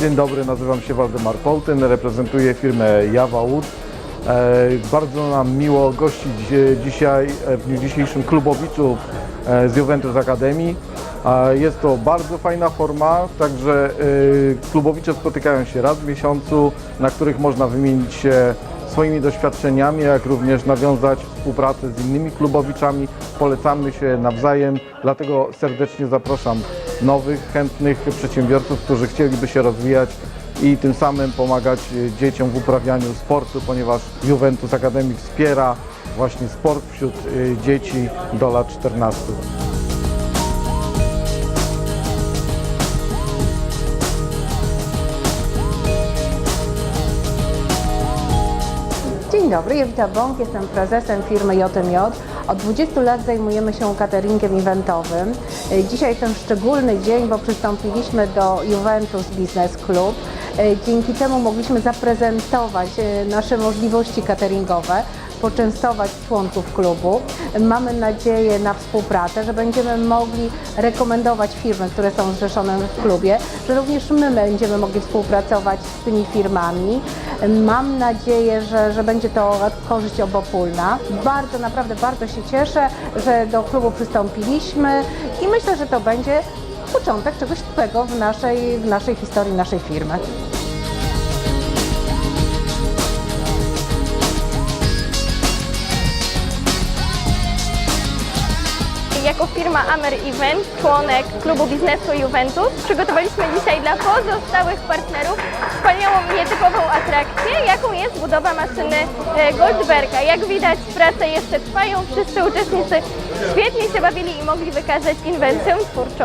Dzień dobry, nazywam się Waldemar Poltyn, reprezentuję firmę Java Wood. E, Bardzo nam miło gościć e, dzisiaj, e, w dniu dzisiejszym klubowiczów z Juventus Akademii. Jest to bardzo fajna forma, także klubowicze spotykają się raz w miesiącu, na których można wymienić się swoimi doświadczeniami, jak również nawiązać współpracę z innymi klubowiczami. Polecamy się nawzajem, dlatego serdecznie zapraszam nowych, chętnych przedsiębiorców, którzy chcieliby się rozwijać i tym samym pomagać e, dzieciom w uprawianiu sportu, ponieważ Juventus Academy wspiera właśnie sport wśród e, dzieci do lat 14. Dzień dobry, Jowita Bąk, jestem prezesem firmy JMJ. Od 20 lat zajmujemy się cateringiem eventowym. E, Dzisiaj ten szczególny dzień, bo przystąpiliśmy do Juventus Business Club. E, Dzięki temu mogliśmy zaprezentować e, nasze możliwości cateringowe, poczęstować członków klubu. Mamy nadzieję na współpracę, że będziemy mogli rekomendować firmy, które są zrzeszone w klubie, że również my będziemy mogli współpracować z tymi firmami. Mam nadzieję, że, że będzie to korzyść obopólna. Bardzo, naprawdę bardzo się cieszę, że do klubu przystąpiliśmy i myślę, że to będzie początek czegoś nowego w naszej, w naszej historii, naszej firmy. Jako firma Amer Event, członek klubu biznesu Juventus, przygotowaliśmy dzisiaj dla pozostałych partnerów wspaniałą nietypową atrakcję, jaką jest budowa maszyny e, Goldberga. Jak widać, prace jeszcze trwają, wszyscy uczestnicy świetnie się bawili i mogli wykazać inwencję twórczą.